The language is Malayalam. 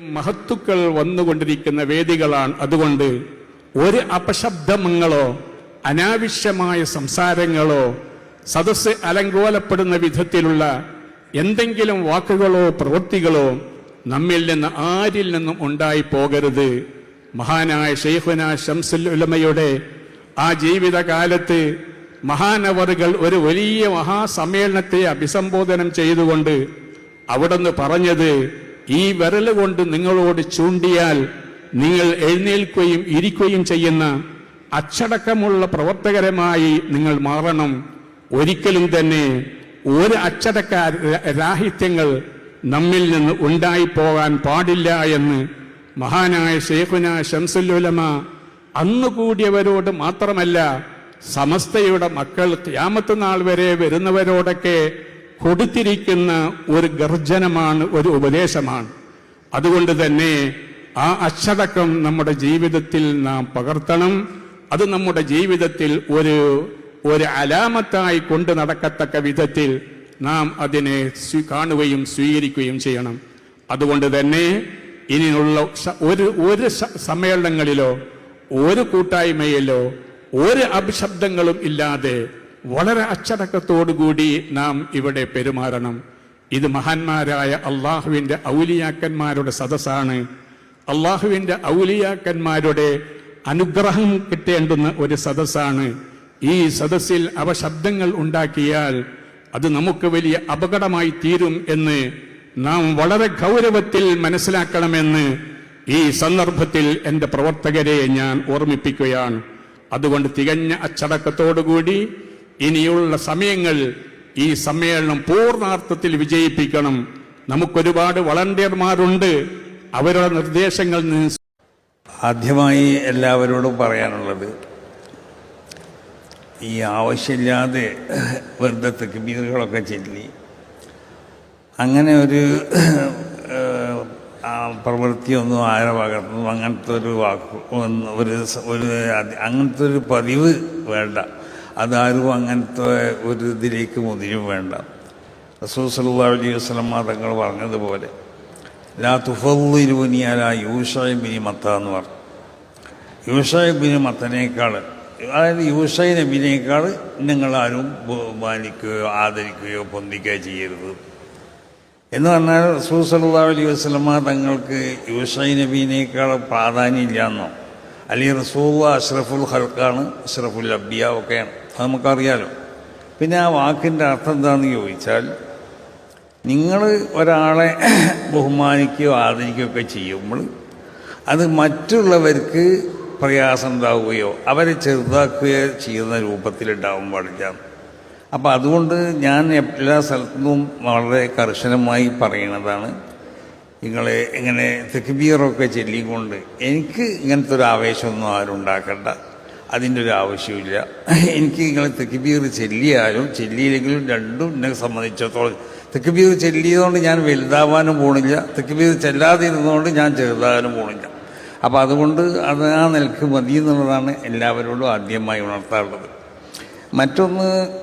മഹത്തുക്കൾ വന്നുകൊണ്ടിരിക്കുന്ന വേദികളാണ്. അതുകൊണ്ട് ഒരു അപശബ്ദമങ്ങളോ അനാവശ്യമായ സംസാരങ്ങളോ സദസ്സ് അലങ്കോലപ്പെടുന്ന വിധത്തിലുള്ള എന്തെങ്കിലും വാക്കുകളോ പ്രവൃത്തികളോ നമ്മിൽ നിന്ന് ആരിൽ നിന്നും ഉണ്ടായി പോകരുത്. മഹാനായ ഷെയ്ഖുന ഷംസുൽ ഉലമയുടെ ആ ജീവിതകാലത്ത് മഹാനവറുകൾ ഒരു വലിയ മഹാസമ്മേളനത്തെ അഭിസംബോധനം ചെയ്തുകൊണ്ട് അവിടുന്ന് പറഞ്ഞത് ഈ വിരൽ കൊണ്ട് നിങ്ങളോട് ചൂണ്ടിയാൽ നിങ്ങൾ എഴുന്നേൽക്കുകയും ഇരിക്കുകയും ചെയ്യുന്ന അച്ചടക്കമുള്ള പ്രവർത്തകരമായി നിങ്ങൾ മാറണം. ഒരിക്കലും തന്നെ ഒരു അച്ചടക്ക രാഹിത്യങ്ങൾ നമ്മിൽ നിന്ന് ഉണ്ടായിപ്പോകാൻ പാടില്ല എന്ന് മഹാനായ ഷെയ്ഖുന ഷംസുല്ലുലമ അന്ന് കൂടിയവരോട് മാത്രമല്ല സമസ്തയുടെ മക്കൾ ക്യാമത്ത് നാൾ വരെ വരുന്നവരോടൊക്കെ കൊടുത്തിരിക്കുന്ന ഒരു ഗർജനമാണ് ഒരു ഉപദേശമാണ്. അതുകൊണ്ട് തന്നെ ആ അച്ചടക്കം നമ്മുടെ ജീവിതത്തിൽ നാം പകർത്തണം. അത് നമ്മുടെ ജീവിതത്തിൽ ഒരു ഒരു അലാമത്തായി കൊണ്ട് നടക്കത്തക്ക വിധത്തിൽ നാം അതിനെ കാണുകയും സ്വീകരിക്കുകയും ചെയ്യണം. അതുകൊണ്ട് തന്നെ ഇനിയുള്ള ഒരു ഒരു സമ്മേളനങ്ങളിലോ ഒരു കൂട്ടായ്മയിലോ ഒരു അഭിശബ്ദങ്ങളും ഇല്ലാതെ വളരെ അച്ചടക്കത്തോടുകൂടി നാം ഇവിടെ പെരുമാറണം. ഇത് മഹാന്മാരായ അള്ളാഹുവിന്റെ ഔലിയാക്കന്മാരുടെ സദസ്സാണ്. അള്ളാഹുവിന്റെ ഔലിയാക്കന്മാരുടെ അനുഗ്രഹം കിട്ടേണ്ടുന്ന ഒരു സദസ്സാണ്. ഈ സദസ്സിൽ അവ ശബ്ദങ്ങൾ ഉണ്ടാക്കിയാൽ അത് നമുക്ക് വലിയ അപകടമായി തീരും എന്ന് നാം വളരെ ഗൗരവത്തിൽ മനസ്സിലാക്കണമെന്ന് ഈ സന്ദർഭത്തിൽ എന്റെ പ്രവർത്തകരെ ഞാൻ ഓർമ്മിപ്പിക്കുകയാണ്. അതുകൊണ്ട് തികഞ്ഞ അച്ചടക്കത്തോടുകൂടി ഇനിയുള്ള സമയങ്ങൾ ഈ സമ്മേളനം പൂർണാർത്ഥത്തിൽ വിജയിപ്പിക്കണം. നമുക്കൊരുപാട് വളണ്ടിയർമാരുണ്ട്. അവരുടെ നിർദ്ദേശങ്ങൾ ആദ്യമായി എല്ലാവരോടും പറയാനുള്ളത് ഈ ആവശ്യമില്ലാതെ വെറുതെ തെക്കുബീറുകളൊക്കെ ചൊല്ലി അങ്ങനെ ഒരു പ്രവൃത്തിയൊന്നും ആരെ പകർന്നു അങ്ങനത്തെ ഒരു വാക്ക് ഒരു ഒരു അങ്ങനത്തെ ഒരു പതിവ് വേണ്ട. അതാരും അങ്ങനത്തെ ഒരു ഇതിലേക്ക് മുതിരും വേണ്ട. റസൂൽ സല്ലല്ലാഹു അലൈഹി വസ്ലം തങ്ങൾ പറഞ്ഞതുപോലെ ലാ തുഫല്ലിരുവനിയാല ബിനി മത്ത എന്ന് പറഞ്ഞു. യൂഷബിന് മത്തനേക്കാൾ അതായത് യൂഷൈ നബിനേക്കാൾ നിങ്ങളാരും ബഹുമാനിക്കുകയോ ആദരിക്കുകയോ പൊന്തിക്കുകയോ ചെയ്യരുത്. എന്ന് പറഞ്ഞാൽ റസൂൽ സല്ലല്ലാഹു അലൈഹി വസ്ലമ തങ്ങൾക്ക് യൂഷൈ നബീനേക്കാൾ പ്രാധാന്യമില്ല എന്നോ അല്ലെങ്കിൽ റസൂ അഷ്റഫുൽ ഹൽക്കാണ് അഷ്റഫുൽ അബിയ ഒക്കെയാണ്. അത് നമുക്കറിയാലോ. പിന്നെ ആ വാക്കിന്റെ അർത്ഥം എന്താണെന്ന് ചോദിച്ചാൽ നിങ്ങൾ ഒരാളെ ബഹുമാനിക്കുകയോ ആദരിക്കുകയോ ഒക്കെ ചെയ്യുമ്പോൾ അത് മറ്റുള്ളവർക്ക് പ്രയാസം ഉണ്ടാവുകയോ അവരെ ചെറുതാക്കുകയോ ചെയ്യുന്ന രൂപത്തിലുണ്ടാവും പാടില്ല അപ്പോൾ അതുകൊണ്ട് ഞാൻ എല്ലാ സ്ഥലത്തുനിന്നും വളരെ കർശനമായി പറയുന്നതാണ് നിങ്ങളെ ഇങ്ങനെ തെക്കുബീറൊക്കെ ചൊല്ലിക്കൊണ്ട് എനിക്ക് ഇങ്ങനത്തെ ഒരു ആവേശമൊന്നും ആരും ഉണ്ടാക്കണ്ട. അതിന്റെ ഒരു ആവശ്യമില്ല എനിക്ക് നിങ്ങളെ തെക്കുബീർ ചെല്ലിയാലും ചെല്ലിയില്ലെങ്കിലും രണ്ടും എന്നെ സംബന്ധിച്ചിടത്തോളം തെക്കുബീർ ചെല്ലിയതുകൊണ്ട് ഞാൻ വലുതാവാനും പോണില്ല. തെക്കുബീർ ചെല്ലാതെ ഇരുന്നുകൊണ്ട് ഞാൻ ചെറുതാകാനും പോണില്ല. അപ്പോൾ അതുകൊണ്ട് അത് ആ നിലയ്ക്ക് മതി എന്നുള്ളതാണ് എല്ലാവരോടും ആദ്യമായി ഉണർത്താറുള്ളത്. മറ്റൊന്ന്